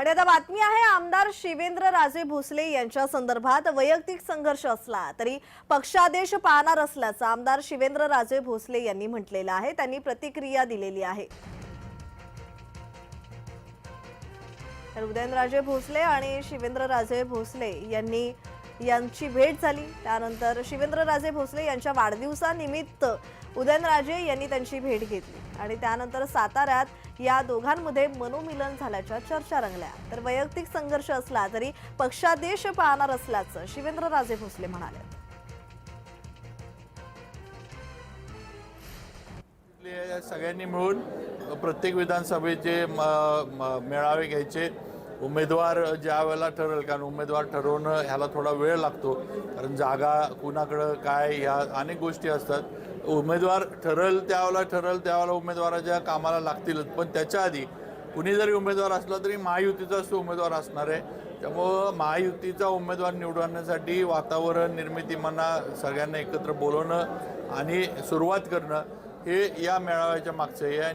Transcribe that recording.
आणि आता बातमी आहे आमदार शिवेंद्र राजे भोसले यांच्या संदर्भात वैयक्तिक संघर्ष असला तरी पक्षादेश पाहणार असल्याचं आमदार शिवेंद्र राजे भोसले यांनी म्हटलेलं आहे. त्यांनी प्रतिक्रिया दिलेली आहे. तर उदयनराजे भोसले आणि शिवेंद्रराजे भोसले यांनी यांची भेट झाली. त्यानंतर शिवेंद्रराजे भोसले यांच्या वाढदिवसानिमित्त उदयनराजे यांनी त्यांची भेट घेतली. आणि त्यानंतर साताऱ्यात या दोघांमध्ये मनोमिलन झाल्याच्या चर्चा रंगल्या. तर वैयक्तिक संघर्ष असला तरी पक्षादेश पाहणार असल्याचं शिवेंद्रराजे भोसले म्हणाले. सगळ्यांनी मिळून प्रत्येक विधानसभेचे मेळावे घ्यायचे. उमेदवार ज्या वेळेला ठरेल कारण उमेदवार ठरवणं ह्याला थोडा वेळ लागतो. कारण जागा कुणाकडं काय ह्या अनेक गोष्टी असतात. उमेदवार ठरल त्यावेळेला ठरल त्यावेळेला उमेदवाराच्या कामाला लागतीलच. पण त्याच्या आधी कुणी जरी उमेदवार असला तरी महायुतीचाच तो उमेदवार असणार आहे. त्यामुळं महायुतीचा उमेदवार निवडण्यासाठी वातावरण निर्मिती म्हणा सगळ्यांना एकत्र बोलवणं आणि सुरुवात करणं हे या मेळाव्याच्या मागचं हे आहे.